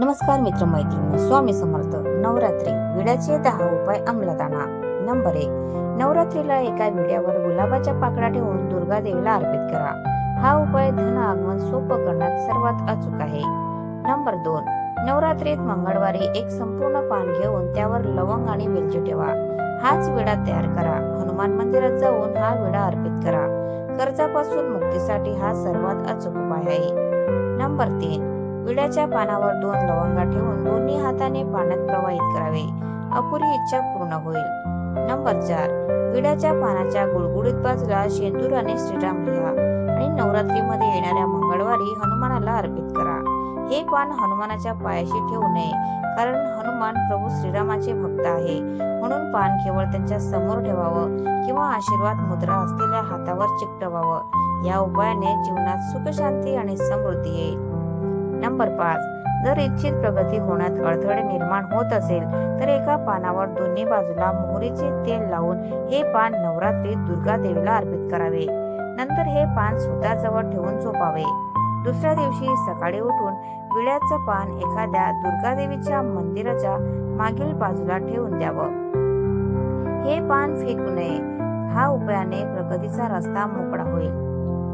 नमस्कार मित्र मैत्रिणी स्वामी समर्थ. नवरात्री विड्याचे दहा उपाय अंमलात आणा नंबर एक नवरात्रीला एका विड्यावर गुलाबाच्या पाकळ्या ठेवून दुर्गा देवीला अर्पित करा. हा उपाय धन आगमन सोपं करण्यात सर्वात अचूक आहे. नंबर दोन नवरात्रीत मंगळवारी एक संपूर्ण पान घेऊन त्यावर लवंग आणि वेलची ठेवा. हाच विडा तयार करा. हनुमान मंदिरात जाऊन हा विडा अर्पित करा. कर्जापासून मुक्तीसाठी हा सर्वात अचूक उपाय आहे. नंबर तीन विड्याच्या पानावर दोन लवंगा ठेवून दोन्ही हाताने पाण्यात प्रवाहित करावे. अपुरी इच्छा पूर्ण होईल. नंबर चार. विड्याच्या पानाच्या गुळगुळीत बाजूला शेंदूर आणि श्रीराम लिहा आणि नवरात्रीमध्ये येणाऱ्या मंगळवारी हनुमानाला अर्पित करा. हे पान हनुमानाच्या पायाशी ठेवू नये कारण हनुमान प्रभू श्रीरामाचे भक्त आहे. म्हणून पान केवळ त्यांच्यासमोर ठेवावं किंवा आशीर्वाद मुद्रा असलेल्या हातावर चिकटवावं. या उपायाने जीवनात सुख शांती आणि समृद्धी येईल. नंबर पाच. जर इच्छित प्रगती होण्यात अडथळे निर्माण होत असेल तर एका पानावर दोन्ही बाजूला मोहरीचे तेल लावून हे पान नवरात्रीत दुर्गा देवीला अर्पित करावे. नंतर हे पान स्वतःजवळ ठेवून झोपावे. दुसऱ्या दिवशी सकाळी उठून विड्याचं पान एखाद्या दुर्गा देवीच्या मंदिराच्या मागील बाजूला ठेवून द्यावं. हे पान फेकू नये. हा उपायाने प्रगतीचा रस्ता मोकळा होईल.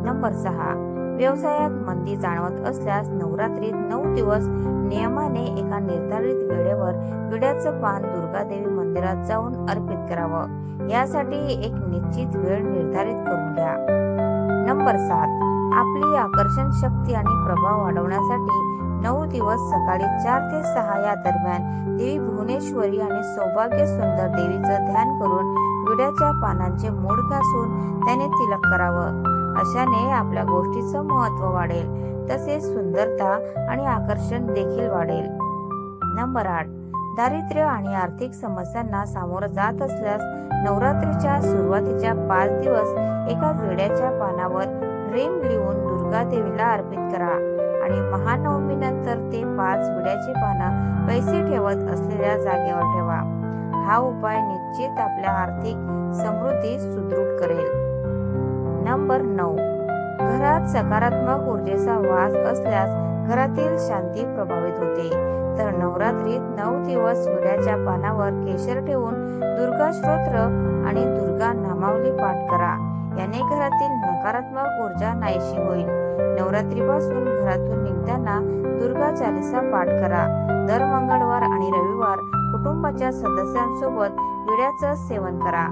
नंबर सहा. व्यवसायात मंदी जाणवत असल्यास नवरात्रीत नऊ दिवस नियमाने एका निर्धारित वेळेवर विड्याचं पान दुर्गादेवी मंदिरात जाऊन अर्पित करावं. यासाठी एक निश्चित वेळ निर्धारित करून घ्या. नंबर सात. आपली आकर्षण शक्ती आणि प्रभाव वाढवण्यासाठी नऊ दिवस सकाळी चार ते सहा या दरम्यान देवी भुवनेश्वरी आणि सौभाग्य सुंदर देवीचं ध्यान करून विड्याच्या पानांचे मूळ घासून त्याने तिलक करावं. अशाने आपल्या गोष्टीचं महत्त्व वाढेल तसेच सुंदरता आणि आकर्षण देखील वाढेल. नंबर आठ. दारिद्र्य आणि आर्थिक समस्यांना सामोरं जात असल्यास नवरात्रीच्या सुरुवातीच्या पाच दिवस एका वेड्याच्या पानावर रेम लिहून दुर्गा देवीला अर्पित करा आणि महानवमी नंतर ते पाच विड्याची पानं पैसे ठेवत असलेल्या जागेवर ठेवा. हा उपाय निश्चित आपल्या आर्थिक समृद्धी सुदृढ नंबर नऊ. घरात सकारात्मक ऊर्जेचा वास असल्यास घरातील शांती प्रभावित होते. तर नवरात्रीत नऊ दिवस सूर्याच्या पानावर केशर ठेवून दुर्गा स्तोत्र आणि दुर्गा नामावली पाठ करा. याने घरातील नकारात्मक ऊर्जा नाहीशी होईल. नवरात्रीपासून घरातून निघताना दुर्गा चालिसा पाठ करा. दर मंगळवार आणि रविवार कुटुंबाच्या सदस्यांसोबत विड्याचं सेवन करा.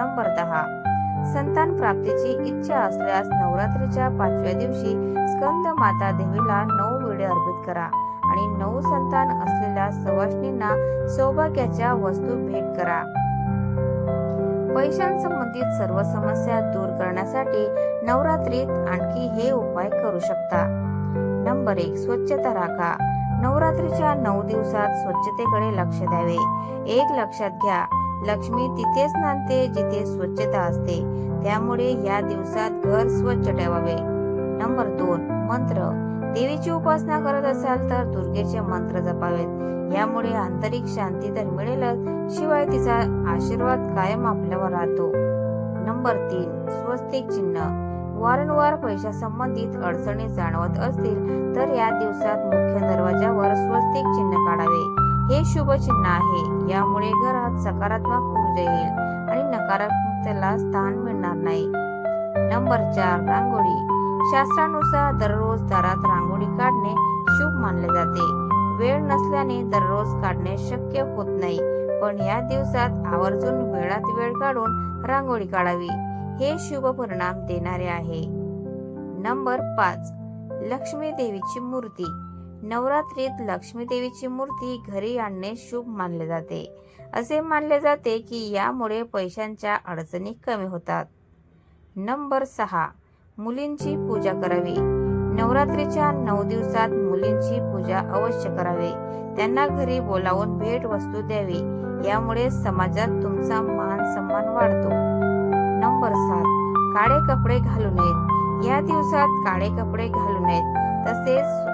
नंबर दहा. संतान प्राप्तीची इच्छा असल्यास नवरात्रीच्या पाचव्या दिवशी स्कंद माता देवीला नऊ वेळे अर्पित करा आणि नऊ संतान असलेल्या सवाष्णींना सौभाग्याच्या वस्तू भेट करा. पैशांसंबंधित सर्व समस्या दूर करण्यासाठी नवरात्रीत आणखी हे उपाय करू शकता. नंबर एक स्वच्छता राखा. नवरात्रीच्या नऊ दिवसात स्वच्छतेकडे लक्ष द्यावे. एक लक्षात घ्या लक्ष्मी तिथेच नांदते जिथे स्वच्छता असते. त्यामुळे या दिवसात घर स्वच्छ ठेवावे. नंबर दोन मंत्र. देवीची उपासना करत असाल तर दुर्गेचे मंत्र जपावेत. यामुळे आंतरिक शांती तर मिळेलच. शिवाय तिचा आशीर्वाद कायम आपल्यावर राहतो. नंबर तीन स्वस्तिक चिन्ह. वारंवार पैशासंबंधित अडचणी जाणवत असतील तर या दिवसात मुख्य दरवाजावर स्वस्तिक चिन्ह काढावे. हे शुभ चिन्ह आहे. यामुळे घरात सकारात्मक ऊर्जा येईल आणि नकारात्मकतेला स्थान मिळणार नाही. नंबर चार रांगोळी. शास्त्रानुसार दररोज दारात रांगोळी काढणे शुभ मानले जाते. वेळ नसल्याने दररोज काढणे शक्य होत नाही. पण या दिवसात आवर्जून वेळात वेळ काढून रांगोळी काढावी. हे शुभ परिणाम देणारे आहे. नंबर पाच लक्ष्मी देवीची मूर्ती. नवरात्रीत लक्ष्मीदेवीची मूर्ती घरी आणणे शुभ मानले जाते. असे मानले जाते की यामुळे पैशांच्या अडचणी कमी होतात. नंबर सहा. मुलींची पूजा करावी. नवरात्रीच्या नऊ दिवसात मुलींची पूजा अवश्य करावी. त्यांना घरी बोलावून भेट वस्तू द्यावी. यामुळे समाजात तुमचा मान सन्मान वाढतो. नंबर सात. काळे कपडे घालू नयेत. या दिवसात काळे कपडे घालू नयेत. तसेच